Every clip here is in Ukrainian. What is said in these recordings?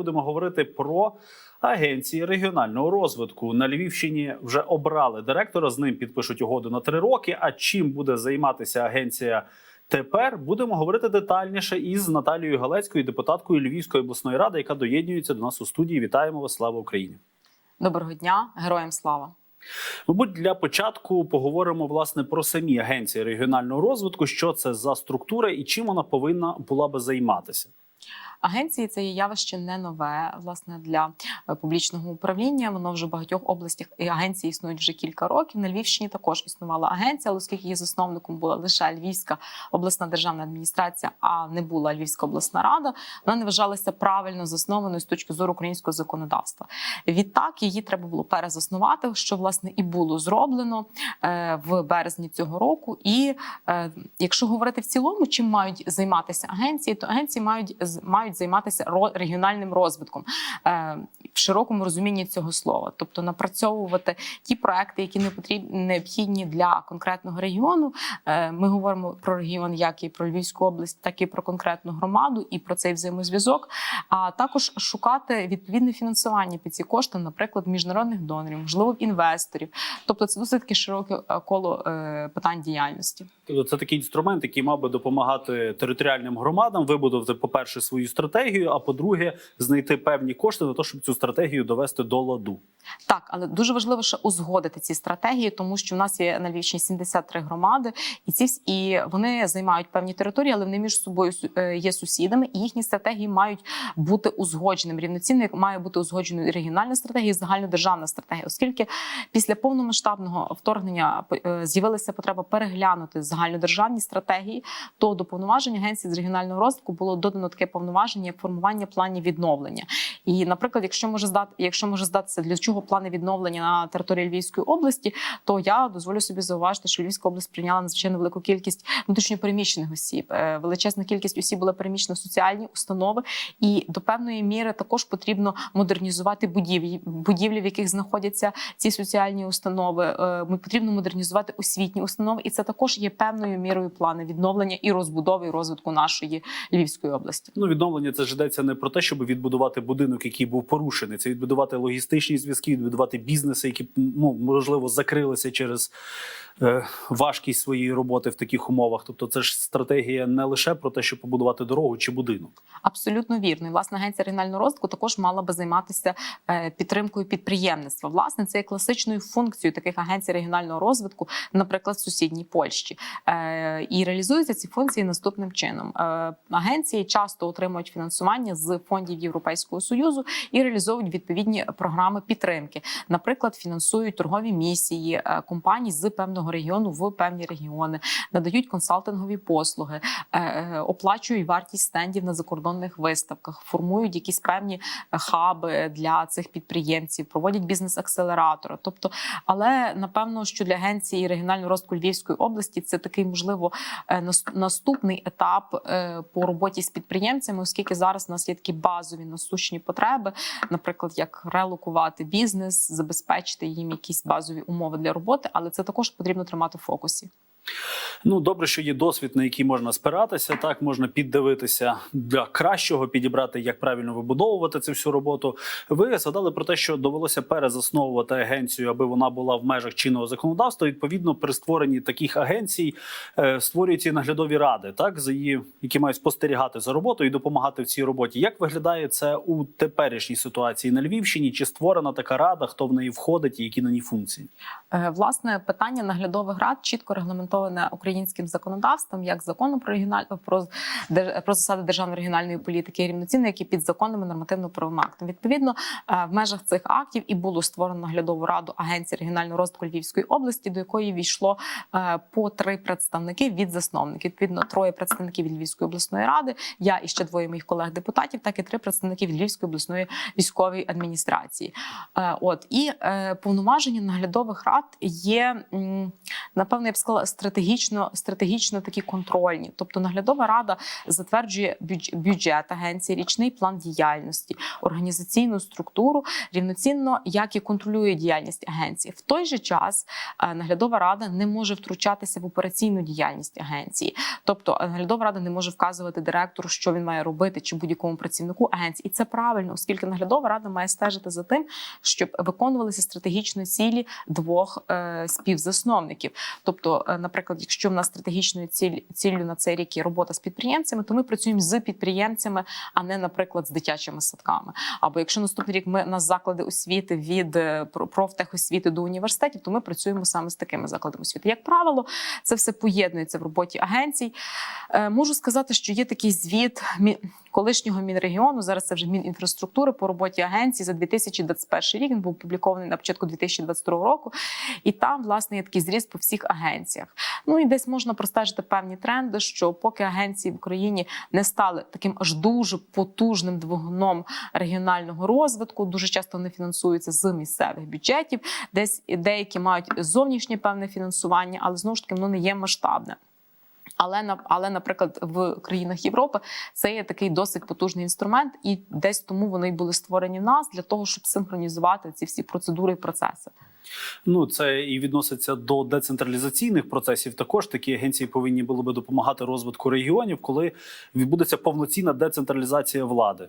будемо говорити про агенції регіонального розвитку. На Львівщині вже обрали директора. З ним підпишуть угоду на три роки. А чим буде займатися агенція? Тепер будемо говорити детальніше із Наталією Галецькою, депутаткою Львівської обласної ради, яка доєднується до нас у студії. Вітаємо вас! Слава Україні! Доброго дня, героям слава. Мабуть, для початку поговоримо власне про самі агенції регіонального розвитку, що це за структура і чим вона повинна була би займатися. Агенції це є явище не нове власне для е, публічного управління. Воно вже в багатьох областях і агенції існують вже кілька років. На Львівщині також існувала агенція, але оскільки її засновником була лише Львівська обласна державна адміністрація, а не була Львівська обласна рада. Вона не вважалася правильно заснованою з точки зору українського законодавства. Відтак її треба було перезаснувати, що власне і було зроблено е, в березні цього року. І е, якщо говорити в цілому, чим мають займатися агенції, то агенції мають з- мають займатися регіональним розвитком. Е, в широкому розумінні цього слова, тобто напрацьовувати ті проекти, які не потрібні необхідні для конкретного регіону. Е, Ми говоримо про регіон, як і про Львівську область, так і про конкретну громаду, і про цей взаємозв'язок. А також шукати відповідне фінансування під ці кошти, наприклад, міжнародних донорів, можливо, інвесторів. Тобто, це досить таки широке е, коло е, питань діяльності. Тобто це такий інструмент, який мав би допомагати територіальним громадам вибудувати, по-перше, свою стратегію, а по-друге, знайти певні кошти на те, щоб цю стратегію довести до ладу. Так, але дуже важливо ще узгодити ці стратегії, тому що в нас є на Львівщині 73 громади, і ці і вони займають певні території, але вони між собою е, є сусідами, і їхні стратегії мають бути узгодженими рівноцінно, як має бути узгодженою і регіональна стратегія, і загальнодержавна стратегія, оскільки після повномасштабного вторгнення е, з'явилася потреба переглянути загальнодержавні стратегії, то до повноважень агенції з регіонального розвитку було додано таке повноваження, як формування планів відновлення. І, наприклад, якщо може здати, якщо може здатися для чого плани відновлення на території Львівської області, то я дозволю собі зауважити, що Львівська область прийняла надзвичайно велику кількість внутрішньопереміщених осіб. Е, Величезна кількість осіб була переміщена в соціальні установи, і до певної міри також потрібно модернізувати будівлі, будівлі, в яких знаходяться ці соціальні установи. Е, Ми потрібно модернізувати освітні установи, і це також є певною мірою плани відновлення і розбудови і розвитку нашої Львівської області. Ну, відновлення це ж йдеться не про те, щоб відбудувати будинок, який був порушений. Це відбудувати логістичні зв'язки, відбудувати бізнеси, які ну можливо закрилися через важкість своєї роботи в таких умовах. Тобто, це ж стратегія не лише про те, щоб побудувати дорогу чи будинок. Абсолютно вірно. І власне агенція регіонального розвитку також мала би займатися е, підтримкою підприємництва. Власне, це є класичною функцією таких агенцій регіонального розвитку, наприклад, в сусідній Польщі. Е, І реалізуються ці функції наступним чином. Е, Агенції часто отримують фінансування з фондів Європейського союзу і реалізовують відповідні програми підтримки. Наприклад, фінансують торгові місії е, компаній з певного регіону в певні регіони, надають консалтингові послуги, е, е, оплачують вартість стендів на закордонних виставках, формують якісь певні е, хаби для цих підприємців, проводять бізнес-акселератори. Тобто, але напевно, що для агенції регіонального розвитку Львівської області це такий можливо наступний етап по роботі з підприємцями, оскільки зараз у нас є такі базові насущні потреби, наприклад, як релокувати бізнес, забезпечити їм якісь базові умови для роботи, але це також потрібно тримати в фокусі. Ну добре, що є досвід, на який можна спиратися. Так можна піддивитися для кращого, підібрати, як правильно вибудовувати цю всю роботу. Ви згадали про те, що довелося перезасновувати агенцію, аби вона була в межах чинного законодавства. Відповідно, при створенні таких агенцій е, створюються наглядові ради, так за її, які мають спостерігати за роботою і допомагати в цій роботі. Як виглядає це у теперішній ситуації на Львівщині? Чи створена така рада? Хто в неї входить і які на ній функції? Е, Власне, питання наглядових рад чітко регламентоване українським законодавством, як законом про регіональ про, про засади державної регіональної політики, рівноцінно, як і підзаконними нормативно-правовими актами. Відповідно, е, в межах цих актів і було створено наглядову раду Агенції регіонального розвитку Львівської області, до якої війшло е, по три представники від засновників. Відповідно, троє представників Львівської обласної ради, я і ще двоє моїх колег-депутатів, так і три представники Львівської обласної військової адміністрації. Е, От і повноваження наглядових рад є напевно, я б сказала, стратегічно стратегічно, такі контрольні. Тобто наглядова рада затверджує бюдж- бюджет агенції, річний план діяльності, організаційну структуру, рівноцінно як і контролює діяльність агенції. В той же час е, наглядова рада не може втручатися в операційну діяльність агенції. Тобто е, наглядова рада не може вказувати директору, що він має робити, чи будь-якому працівнику агенції. І це правильно, оскільки наглядова рада має стежити за тим, щоб виконувалися стратегічні цілі двох е, співзасновників. Тобто, е, наприклад, якщо в нас стратегічною ціль, ціллю на цей рік є робота з підприємцями, то ми працюємо з підприємцями, а не, наприклад, з дитячими садками. Або якщо наступний рік ми у нас заклади освіти від е, про- профтехосвіти до університетів, то ми працюємо саме з такими закладами освіти. Як правило, це все поєднується в роботі агенцій. Е, Можу сказати, що є такий звіт колишнього мінрегіону. Зараз це вже мінінфраструктури по роботі агенції за 2021 рік. Він був опублікований на початку 2022 року. І там, власне, є такий зріз по всіх агенціях. Ну і десь можна простежити певні тренди, що поки агенції в Україні не стали таким аж дуже потужним двигуном регіонального розвитку, дуже часто вони фінансуються з місцевих бюджетів, десь деякі мають зовнішнє певне фінансування, але знову ж таки воно не є масштабне. Але але, наприклад, в країнах Європи це є такий досить потужний інструмент, і десь тому вони були створені в нас для того, щоб синхронізувати ці всі процедури і процеси. Ну це і відноситься до децентралізаційних процесів. Також такі агенції повинні були би допомагати розвитку регіонів, коли відбудеться повноцінна децентралізація влади.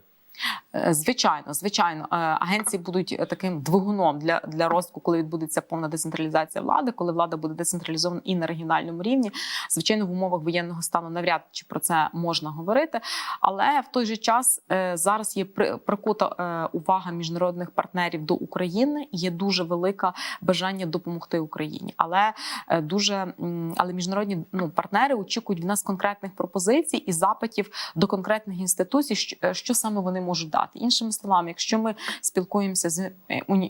Е, Звичайно, звичайно, е, агенції будуть е, таким двигуном для, для розвитку, коли відбудеться повна децентралізація влади, коли влада буде децентралізована і на регіональному рівні. Звичайно, в умовах воєнного стану навряд чи про це можна говорити. Але в той же час зараз є при- прикута увага міжнародних партнерів до України. Є дуже велике бажання допомогти Україні. Але дуже але міжнародні ну, партнери очікують в нас конкретних пропозицій і запитів до конкретних інституцій, що, що саме вони можуть дати. Іншими словами, якщо ми спілкуємося з е,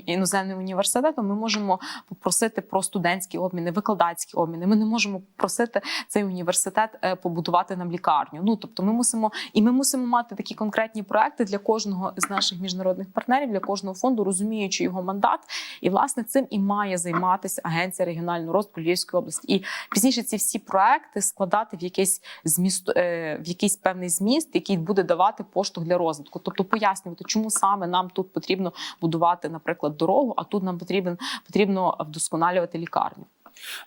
іноземним університетом, ми можемо попросити про студентські обміни, викладацькі обміни. Ми не можемо просити цей університет е, побудувати нам лікарню. Ну тобто, ми мусимо і ми мусимо мати такі конкретні проекти для кожного з наших міжнародних партнерів, для кожного фонду, розуміючи його мандат. І власне цим і має займатися агенція регіонального розвитку Львівської області. І пізніше ці всі проекти складати в якийсь зміст, е, в якийсь певний зміст, який буде давати поштовх для розвитку. Тобто пояснювати, чому саме нам тут потрібно будувати, наприклад, дорогу, а тут нам потрібен потрібно вдосконалювати лікарню.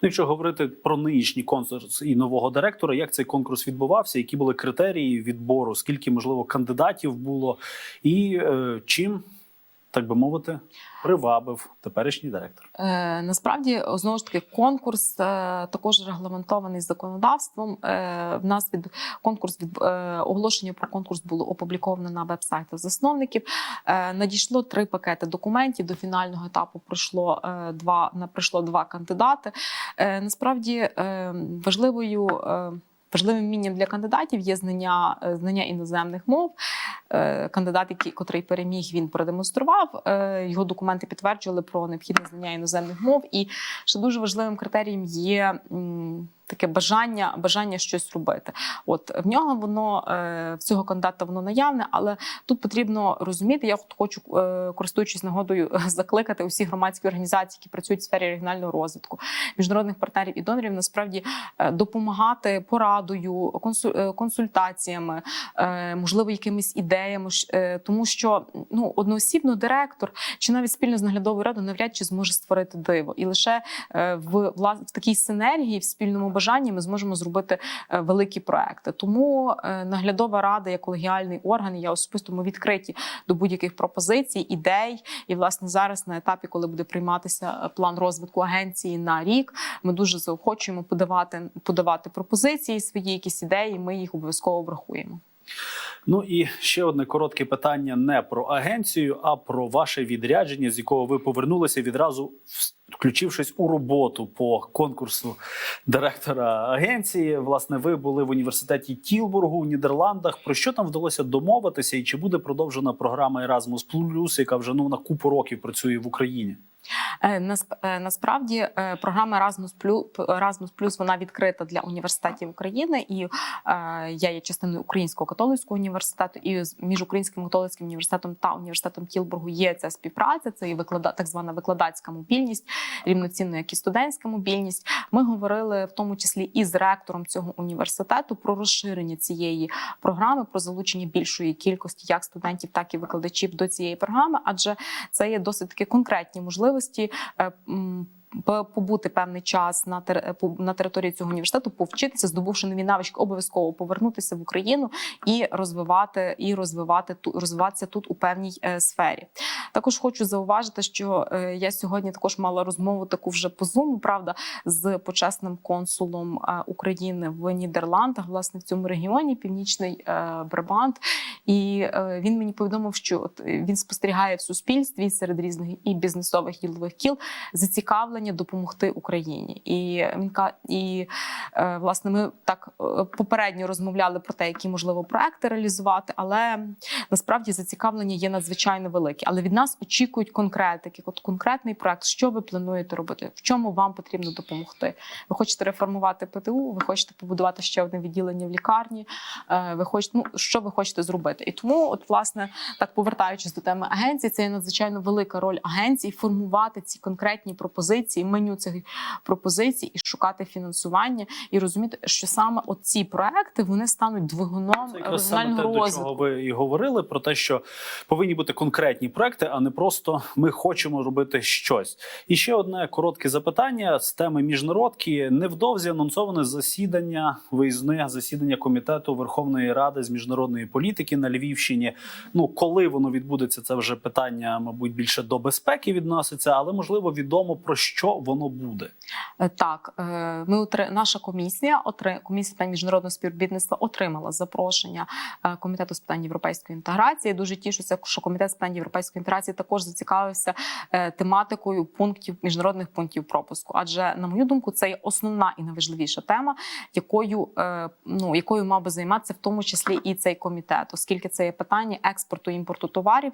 Ну, якщо говорити про нинішній конкурс і нового директора, як цей конкурс відбувався, які були критерії відбору, скільки можливо кандидатів було, і е, чим, так би мовити, привабив теперішній директор. Е, насправді знову ж таки конкурс е, також регламентований законодавством. Е, в нас від конкурс від е, оголошення про конкурс було опубліковано на веб-сайтах засновників. Е, надійшло три пакети документів. До фінального етапу пройшло е, два на прийшло два кандидати. Е, насправді е, важливою. Е, Важливим вмінням для кандидатів є знання, е, знання іноземних мов. Е, Кандидат, який котрий переміг, він продемонстрував. Е, Його документи підтверджували про необхідне знання іноземних мов. І ще дуже важливим критерієм є таке бажання, бажання щось робити. От в нього воно е, в цього кандидата воно наявне, але тут потрібно розуміти. Я хочу, е, користуючись нагодою, закликати усі громадські організації, які працюють в сфері регіонального розвитку, міжнародних партнерів і донорів, насправді е, допомагати порадою, консультаціями, можливо, якимись ідеями, тому що ну одноосібно директор чи навіть спільно з наглядовою радою навряд чи зможе створити диво, і лише в в такій синергії, в спільному бажанні, ми зможемо зробити е, великі проекти. Тому е, наглядова рада, як колегіальний орган, я особисто ми відкриті до будь-яких пропозицій, ідей. І власне зараз на етапі, коли буде прийматися е, план розвитку агенції на рік, ми дуже заохочуємо подавати подавати пропозиції, свої якісь ідеї. Ми їх обов'язково врахуємо. Ну і ще одне коротке питання не про агенцію, а про ваше відрядження, з якого ви повернулися відразу, включившись у роботу по конкурсу директора агенції. Власне, ви були в університеті Тілбургу у Нідерландах. Про що там вдалося домовитися, і чи буде продовжена програма Erasmus+, яка вже ну на купу років працює в Україні? Е, е, Насправді е, програма Erasmus Plus, вона відкрита для університетів України, і я є частиною Українського католицького університету. І між Українським католицьким університетом та університетом Тілбургу є ця співпраця. Це і виклада так звана викладацька мобільність, рівноцінно як і студентська мобільність. Ми говорили в тому числі і з ректором цього університету про розширення цієї програми, про залучення більшої кількості як студентів, так і викладачів до цієї програми, адже це є досить таки конкретні можливості. Побути певний час на тер- на території цього університету, повчитися, здобувши нові навички, обов'язково повернутися в Україну і розвивати і розвивати ту розвиватися тут у певній е, сфері. Також хочу зауважити, що е, я сьогодні також мала розмову таку вже по Zoom, правда, з почесним консулом е, України в Нідерландах, власне, в цьому регіоні, Північний Брабант. І він мені повідомив, що от він спостерігає в суспільстві серед різних і бізнесових і ділових кіл зацікавлення допомогти Україні. І і е, власне ми так е, попередньо розмовляли про те, які можливо проекти реалізувати, але насправді зацікавлення є надзвичайно велике. Але від нас очікують конкретики, от конкретний проект, що ви плануєте робити, в чому вам потрібно допомогти. Ви хочете реформувати ПТУ, ви хочете побудувати ще одне відділення в лікарні. е, Ви хочете, ну що ви хочете зробити? І тому, от власне, так повертаючись до теми агенції, це є надзвичайно велика роль агенції формувати ці конкретні пропозиції, меню цих пропозицій і шукати фінансування, і розуміти, що саме оці проекти вони стануть двигуном Це якраз саме те, регіонального до розвитку. чого ви і говорили, про те, що повинні бути конкретні проекти, а не просто ми хочемо робити щось. І ще одне коротке запитання з теми міжнародки. Невдовзі анонсоване засідання, виїзне засідання комітету Верховної Ради з міжнародної політики на Львівщині. Ну коли воно відбудеться, це вже питання, мабуть, більше до безпеки відноситься, але можливо відомо про що воно буде. Е, Так, е, ми наша комісія, комісія питань міжнародного співробітництва отримала запрошення е, комітету з питань європейської інтеграції. Дуже тішуся, що комітет з питань європейської інтеграції також зацікавився тематикою пунктів міжнародних пунктів пропуску. Адже, на мою думку, це є основна і найважливіша тема, якою ну якою мав би займатися в тому числі і цей комітет, оскільки це є питання експорту і імпорту товарів,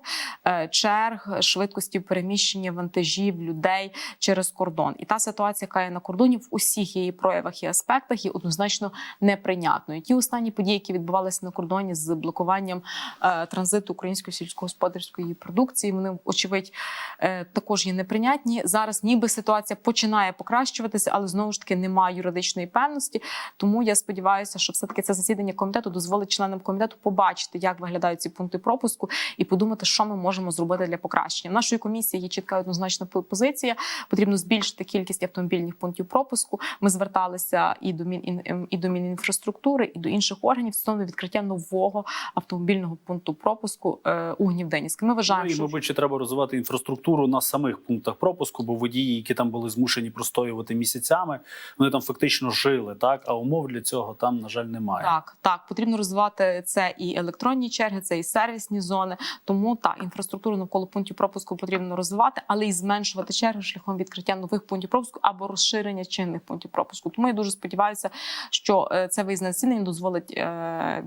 черг, швидкості переміщення вантажів людей через кордон. І та ситуація, яка є на кордоні, в усіх її проявах і аспектах є однозначно неприйнятною. Ті останні події, які відбувалися на кордоні з блокуванням е, транзиту української сільськогосподарської продукції, вони очевидь е, також є неприйнятні. Зараз ніби ситуація починає покращуватися, але знову ж таки немає юридичної певності. Тому я сподіваюся, що все таки це засідання комітету дозволить членам комітету побачити, як виглядають ці пункти пропуску, і подумати, що ми можемо зробити для покращення. В нашої комісії є чітка однозначна позиція. Потрібно збільшити кількість автомобільних пунктів пропуску. Ми зверталися і до Мін і до Мінінфраструктури, і до інших органів стосовно відкриття нового автомобільного пункту пропуску е, у Гнівденівській. Ми вважаємо, Ну, і, що мабуть, ще треба розвивати інфраструктуру на самих пунктах пропуску, бо водії, які там були змушені простоювати місяцями, вони там фактично жили, так а умов для цього там, на жаль, немає. Так, так, потрібно розвивати це і електронні черги, це і сервісні зони. Тому так, інфраструктуру навколо пунктів пропуску потрібно розвивати, але і зменшувати черги шляхом відкриття нових пунктів пропуску або розширення чинних пунктів пропуску. Тому я дуже сподіваюся, що е, це виїзне засідання дозволить е,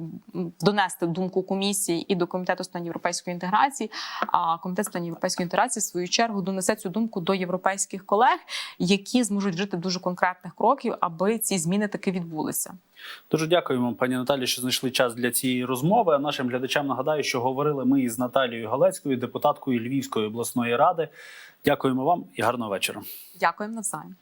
донести думку комісії і до комітету питань європейської інтеграції. А комітет питань європейської інтеграції в свою чергу донесе цю думку до європейських колег, які зможуть жити дуже конкретних кроків, аби ці зміни таки відбулися. Дуже дякуємо, пані Наталі, що знайшли час для цієї розмови. А нашим глядачам нагадаю, що говорили ми із Наталією Галецькою, депутаткою Львівської обласної ради. Дякуємо вам і гарного вечора. Дякуємо навзаєм.